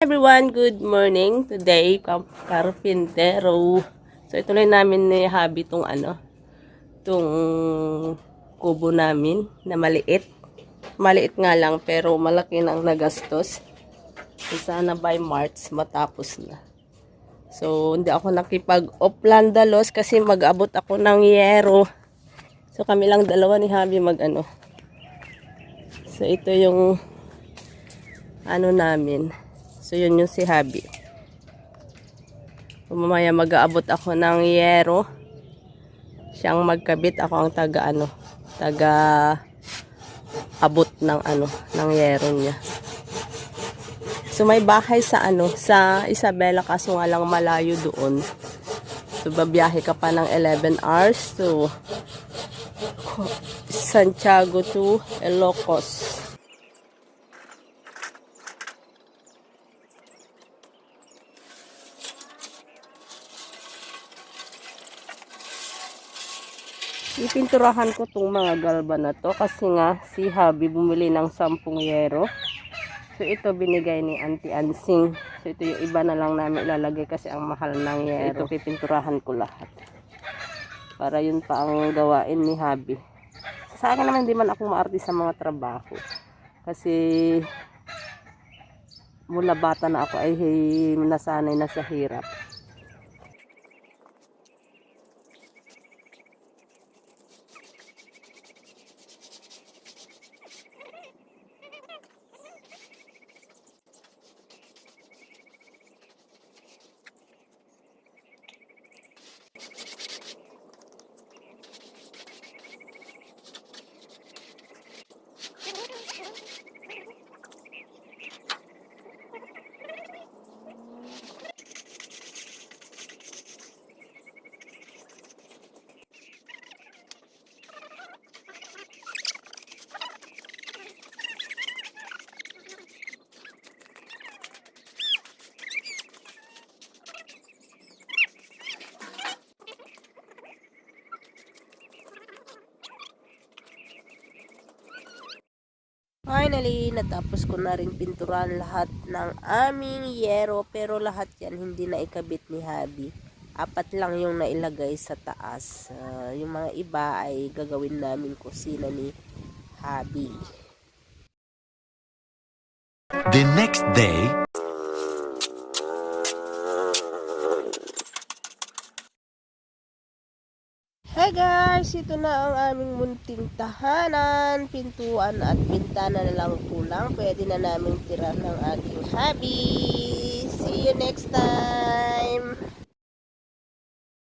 everyone, good morning. Today, Carpintero. So, ituloy namin ni Habi tong ano, tong kubo namin na maliit. Maliit nga lang, pero malaki nang nagastos. So, sana by March, matapos na. So, hindi ako nakipag-oplandalos kasi mag-abot ako ng yero. So, kami lang dalawa ni Habi mag-ano. So, ito yung ano namin. So, yun yung si Habi. Mamaya mag-aabot ako ng yero. Siyang magkabit. Ako ang taga ano. Taga abot ng ano. Ng yero niya. So, may bahay sa ano. Sa Isabela kaso nga lang malayo doon. So, babiyahe ka pa ng 11 hours to Santiago to Ilocos. Ipinturahan ko tong mga galba na to kasi nga si Habi bumili ng 10 yero. So ito binigay ni Auntie Ansing. So ito yung iba na lang namin ilalagay kasi ang mahal ng yero. Ito pipinturahan ko lahat. Para yun pa ang gawain ni Habi. Sa akin naman hindi man ako maarte sa mga trabaho. Kasi mula bata na ako ay nasanay na sa hirap. Finally, natapos ko na rin pinturan lahat ng aming yero pero lahat yan hindi na ikabit ni Habi. Apat lang yung nailagay sa taas. Ah, yung mga iba ay gagawin namin kusina ni Habi. The next day, Guys! Ito na ang aming munting tahanan, pintuan at bintana na lang kulang. Pwede na namin tira ng ating Habi. See you next time!